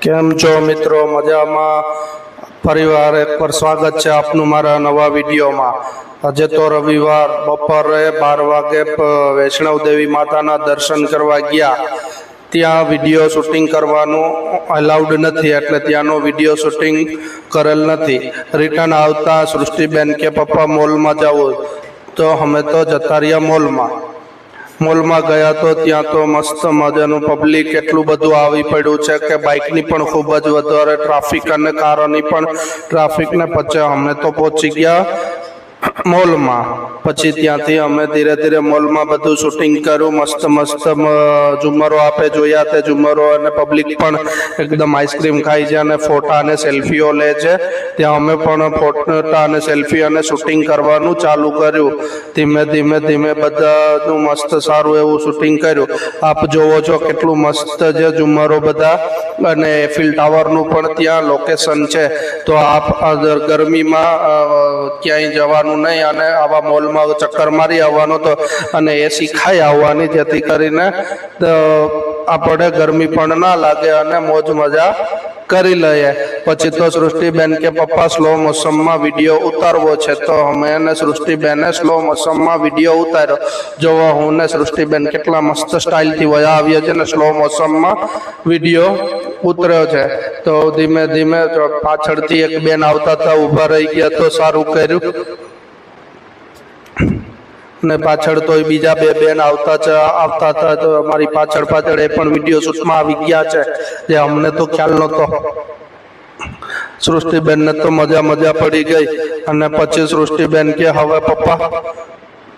કેમ છો મિત્રો? મજામાં? પરિવાર એક પર સ્વાગત છે આપનું મારા નવા વિડીયોમાં. આજે તો રવિવાર, બપોરે બાર વાગે વૈષ્ણવ દેવી માતાના દર્શન કરવા ગયા. ત્યાં વીડિયો શૂટિંગ કરવાનું અલાઉડ નથી, એટલે ત્યાંનો વીડિયો શૂટિંગ કરેલ નથી. રિટર્ન આવતા સૃષ્ટિબેન કે પપ્પા મોલમાં જવું તો અમે તો જતા રહ્યા મોલમાં. મોલમાં ગયા તો ત્યાં તો મસ્ત મજાનું પબ્લિક એટલું બધું આવી પડ્યું છે કે બાઇકની પણ ખૂબ જ વધારે ટ્રાફિક અને કારોની પણ ટ્રાફિકને પછી અમે તો પહોંચી ગયા મોલમાં. પછી ત્યાંથી અમે ધીરે ધીરે મોલમાં બધું શૂટિંગ કર્યું, મસ્ત મસ્ત ઝુમરો આપે જોયા તે ઝુમરો અને પબ્લિક પણ એકદમ આઈસ્ક્રીમ ખાય છે અને ફોટા અને સેલ્ફીઓ લે છે. ત્યાં અમે પણ ફોટા અને સેલ્ફી અને શૂટિંગ કરવાનું ચાલુ કર્યું. ધીમે ધીમે ધીમે બધાનું મસ્ત સારું એવું શૂટિંગ કર્યું. આપ જોવો છો કેટલું મસ્ત છે ઝુમરો બધા. અને એફિલ ટાવરનું પણ ત્યાં લોકેશન છે. તો આપ ગરમીમાં ક્યાંય જવાનું નહીં અને આવા મોલમાં ચક્કર મારી આવવાનું તો અને એ શીખાઈ આવવાની જેથી કરીને આપણે ગરમી પણ ના લાગે અને મોજ મજા કરી લઈએ. પછી તો સૃષ્ટિબેન કે પપ્પા સ્લો મોસમમાં વીડિયો ઉતારવો છે. તો અમે અને સૃષ્ટિબેને સ્લો મોસમમાં વીડિયો ઉતાર્યો. જોવો, હું ને સૃષ્ટિબેન કેટલા મસ્ત સ્ટાઇલથી વયા આવ્યા છે ને સ્લો મોસમમાં વીડિયો ઉતર્યો છે. તો ધીમે ધીમે પાછળથી એક બેન આવતા હતા, ઊભા રહી ગયા તો સારું કર્યું. ને પાછળ તો બીજા બે બેન આવતા છે, આવતા હતા તો અમારી પાછળ પાછળ એ પણ વીડિયો શૂટમાં આવી ગયા છે, જે અમને તો ખ્યાલ નહોતો. સૃષ્ટિબેનને તો મજા મજા પડી ગઈ અને પછી સૃષ્ટિબેન કે, હવે પપ્પા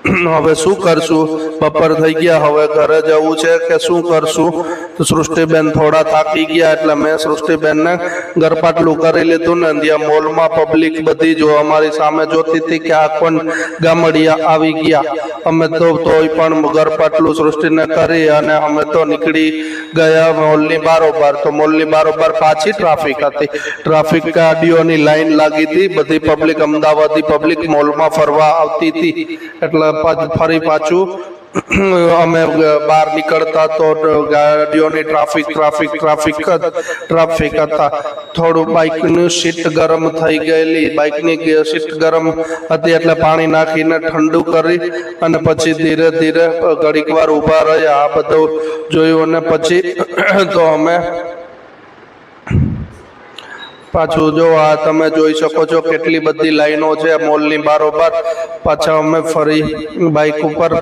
હવે શું કરશું? બપોર થઈ ગયા, હવે ઘરે જવું છે કે શું કરશું? તો સૃષ્ટિબેન થોડા થાકી ગયા એટલે મેં સૃષ્ટિબેનને ગરપાટલું કરી લીધું ને ત્યાં મોલમાં પબ્લિક બધી જો અમારી સામે જોતી હતી કે આ કોણ ગામડિયા આવી ગયા. અમે તો તોય પણ ગરપાટલું સૃષ્ટિને કરી અને અમે તો નીકળી ગયા મોલની બારોબાર. તો મોલની બારોબાર પાછી ટ્રાફિક હતી. ટ્રાફિક ગાડીઓની લાઈન લાગી હતી. બધી પબ્લિક અમદાવાદી પબ્લિક મોલમાં ફરવા આવતી હતી. એટલે ફરી પાછું. અમે બહાર નીકળતા તો ગાડીઓની ટ્રાફિક ટ્રાફિક ટ્રાફિક ટ્રાફિક હતા. થોડું બાઇકની સીટ ગરમ થઈ ગયેલી. બાઇકની સીટ ગરમ હતી એટલે પાણી નાખીને ઠંડુ કરી અને પછી ધીરે ધીરે ઘડીક વાર ઊભા રહ્યા. આ બધું જોયું અને પછી, તો અમે પાછું જો આ તમે જોઈ શકો છો કેટલી બધી લાઈનો છે મોલની બારોબાર. પાછા અમે ફરી બાઇક ઉપર.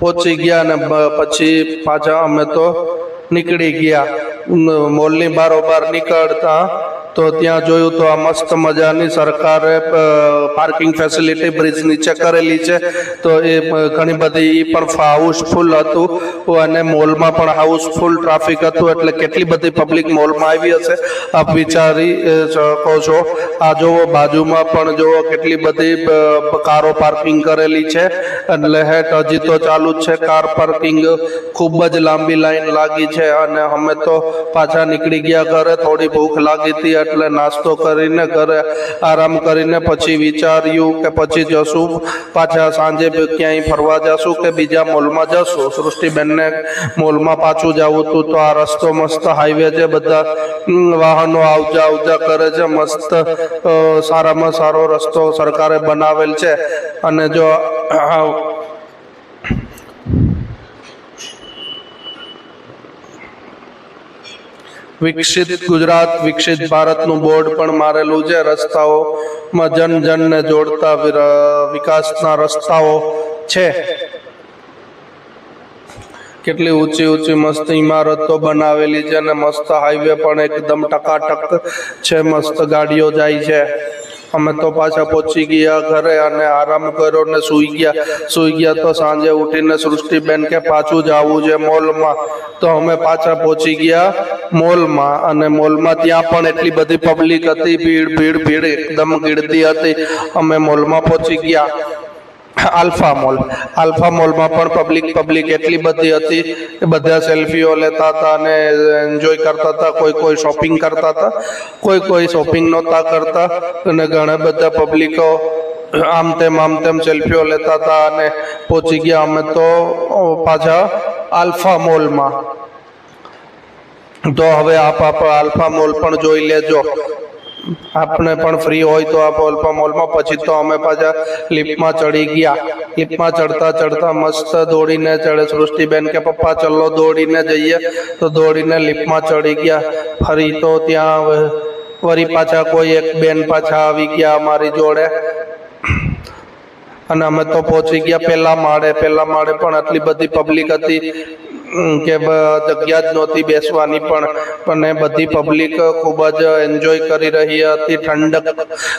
પહોંચી ગયા અને પછી પાછા અમે તો નીકળી ગયા. મોલની બારોબાર નીકળતા તો ત્યાં જોયું તો આ મસ્ત મજાની સરકારે પાર્કિંગ ફેસિલિટી બ્રિજ નીચે કરેલી છે. તો એ ઘણી બધી પણ હાઉસફુલ હતું અને મોલમાં પણ હાઉસફુલ ટ્રાફિક હતું એટલે કેટલી બધી પબ્લિક મોલમાં આવી હશે? આપ વિચારી શકો છો. આ જોવો, બાજુમાં પણ જોવો કેટલી બધી કારો પાર્કિંગ કરેલી છે. એટલે હેઠ હજી તો ચાલુ જ છે કાર પાર્કિંગ ખૂબ જ લાંબી લાઈન લાગી છે અને અમે તો પાછા નીકળી ગયા ઘરે, થોડી ભૂખ લાગી હતી એટલે નાસ્તો કરીને ઘરે આરામ કરીને પછી વિચાર્યું કે પછી જશું. પાછા સાંજે ક્યાંય ફરવા જશું કે બીજા મોલમાં જશું. સૃષ્ટિબેનને મોલમાં પાછું જવું હતું તો આ રસ્તો મસ્ત હાઈવે છે. બધા વાહનો આવજા આવજા કરે છે. મસ્ત સારામાં સારો રસ્તો સરકારે બનાવેલ છે. અને જો વિકસિત ગુજરાત, વિકસિત ભારતનું બોર્ડ પણ મારેલું છે. રસ્તાઓમાં જન જનને જોડતા વિકાસના રસ્તાઓ છે. કેટલી ઊંચી ઊંચી મસ્ત ઇમારતો બનાવેલી છે અને મસ્ત હાઈવે પણ એકદમ ટકાટક છે. મસ્ત ગાડીઓ જાય છે. અમે તો પાછા પહોંચી ગયા, ઘરે અને આરામ કર્યો ને સૂઈ ગયા. સૂઈ ગયા તો સાંજે ઉઠીને સૃષ્ટિબેન કે પાછું જવું છે મોલમાં. તો અમે પાછા પહોંચી ગયા મોલમાં અને મોલમાં ત્યાં પણ એટલી બધી પબ્લિક હતી, ભીડ ભીડ ભીડ એકદમ ગીડતી હતી. અમે મોલમાં પહોંચી ગયા. Alpha mall. આલ્ફા મોલમાં પણ પબ્લિક પબ્લિક એટલી બધી હતી કે બધા સેલ્ફીઓ લેતા હતા અને એન્જોય કરતા હતા, કોઈ કોઈ શોપિંગ કરતા હતા, કોઈ કોઈ શોપિંગ નહોતા કરતા અને ઘણા બધા પબ્લિકો આમ તેમ આમ તેમ સેલ્ફીઓ લેતા હતા અને પહોંચી ગયા અમે તો પાછા આલ્ફા મોલમાં. તો હવે આપ આલ્ફા મોલ પણ જોઈ લેજો. આપણે પણ ફ્રી હોય તો આપ અલ્પા મોલમાં, પછી તો અમે પાછા લિફ્ટમાં ચડી ગયા. લિફ્ટમાં ચડતા ચડતા મસ્ત દોડીને ચડે. સૃષ્ટિબેન કે, પપ્પા, ચલો દોડીને જઈએ. તો દોડીને લિફ્ટમાં ચડી ગયા. ફરી તો ત્યાં વરી પાછા કોઈ એક બેન પાછા આવી ગયા અમારી જોડે. અને અમે તો પહોંચી ગયા. પહેલા માળે પહેલા માળે પણ આટલી બધી પબ્લિક હતી. કે બ- જગ્યા જ નહોતી બેસવાની પણ પણ એ બધી પબ્લિક ખૂબ જ એન્જોય કરી રહી હતી ઠંડક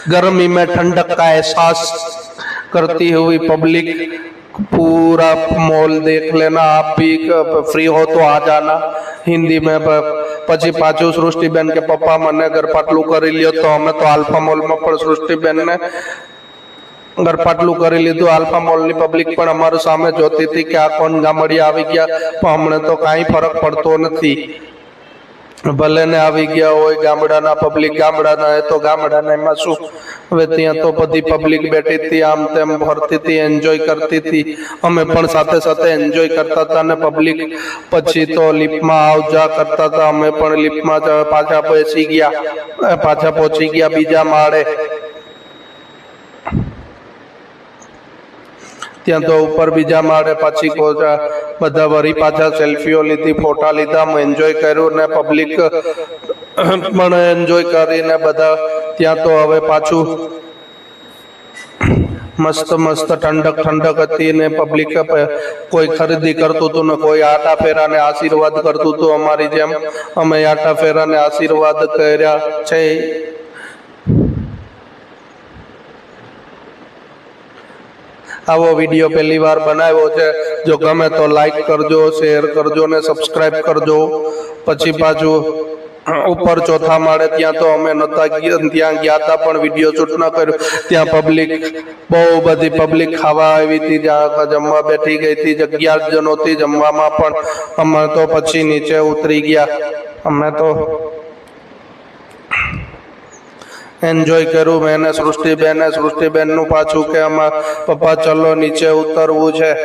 ગરમી में ठंडक का एहसास करती हुई पब्लिक पूरा मॉल देख लेना आप भी फ्री हो તો આ જાના હિન્દી મેં પ- પછી પાછું સૃષ્ટિબેન કે પપ્પા મને ઘરપાટલું કરી લ્યો તો અમે તો આલ્ફા મોલમાં પણ સૃષ્ટિબેનને ઘરપાટલું કરી લીધું. આલ્ફા મોલની પબ્લિક પણ અમારું સામે જોતી હતી કે આ કોણ ગામડી આવી ગયા. પણ અમને તો કાંઈ ફરક પડતો નથી. ભલે ને આવી ગયા હોય ગામડાના પબ્લિક ગામડાના એ તો ગામડાના એમાં શું? હવે ત્યાં તો બધી પબ્લિક બેઠી હતી, આમ તેમ ફરતી હતી એન્જોય કરતી હતી. અમે પણ સાથે સાથે એન્જોય કરતા હતા અને પબ્લિક પછી તો લિફ્ટમાં આવ જા કરતા હતા. અમે પણ લિફ્ટમાં પાછા બેસી ગયા. પાછા પહોંચી ગયા બીજા માળે. ત્યાં તો ઉપર બીજા માળે પાછી પહોંચ્યા. બધા વળી પાછા સેલ્ફીઓ લીધી, ફોટા લીધા. એન્જોય કર્યું ને પબ્લિક પણ એન્જોય કરીને બધા ત્યાં તો હવે પાછું મસ્ત મસ્ત ઠંડક ઠંડક હતી ને પબ્લિક કોઈ ખરીદી કરતું હતું ને કોઈ આટા ફેરાને આશીર્વાદ કરતું હતું અમારી જેમ. અમે આટા ફેરાને આશીર્વાદ કર્યા. છે આવો વીડિયો પહેલી વાર બનાવ્યો છે. જો ગમે તો લાઈક કરજો શેર કરજો ને સબસ્ક્રાઈબ કરજો. પછી પાછું ઉપર ચોથા માળે ત્યાં તો અમે નતા ત્યાં ગયા હતા પણ વીડિયો શૂટ ન કર્યો. ત્યાં પબ્લિક બહુ બધી પબ્લિક ખાવા આવી હતી, જ્યાં જમવા બેઠી ગઈ હતી જગ્યા જ નહોતી જમવામાં પણ. અમે તો પછી નીચે ઉતરી ગયા. અમે તો એન્જોય કર્યું મેં ને સૃષ્ટિબેને સૃષ્ટિબેનનું પાછું કે આમાં પપ્પા ચલો નીચે ઉતરવું છે.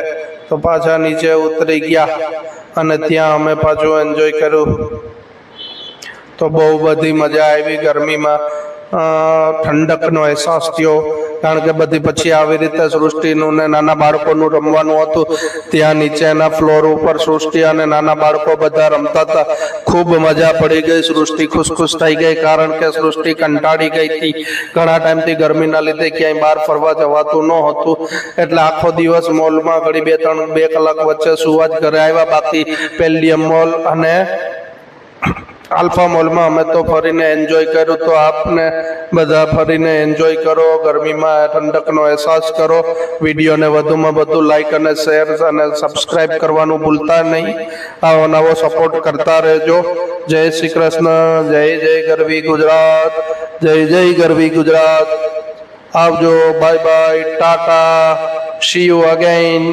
તો પાછા નીચે ઉતરી ગયા અને ત્યાં અમે પાછું એન્જોય કર્યું. તો બહુ બધી મજા આવી ગરમીમાં. ઠંડકનો અહેસાસ થયો. કારણ કે બધી પછી આવી રીતે સૃષ્ટિનું ને નાના બાળકોનું રમવાનું હતું. ત્યાં નીચેના ફ્લોર ઉપર સૃષ્ટિ અને નાના બાળકો બધા રમતા હતા. ખૂબ મજા પડી ગઈ, સૃષ્ટિ ખુશ ખુશ થઈ ગઈ કારણ કે સૃષ્ટિ કંટાળી ગઈ હતી. ઘણા ટાઈમથી ગરમીના લીધે ક્યાંય બહાર ફરવા જવાતું ન હતું. એટલે આખો દિવસ મોલમાં ઘડી બે, ત્રણ, બે કલાક વચ્ચે સુવા જ ઘરે આવ્યા. બાકી પેલિયમ મોલ અને આલ્ફા મોલમાં અમે તો ફરીને એન્જોય કર્યું. તો આપને બધા ફરીને એન્જોય કરો, ગરમીમાં ઠંડકનો અહેસાસ કરો. વિડીયોને વધુમાં વધુ લાઇક અને શેર અને સબસ્ક્રાઇબ કરવાનું ભૂલતા નહીં. આવો નવો સપોર્ટ કરતા રહેજો. જય શ્રી કૃષ્ણ, જય જય ગરવી ગુજરાત, જય જય ગરવી ગુજરાત. આવજો bye bye tata see you again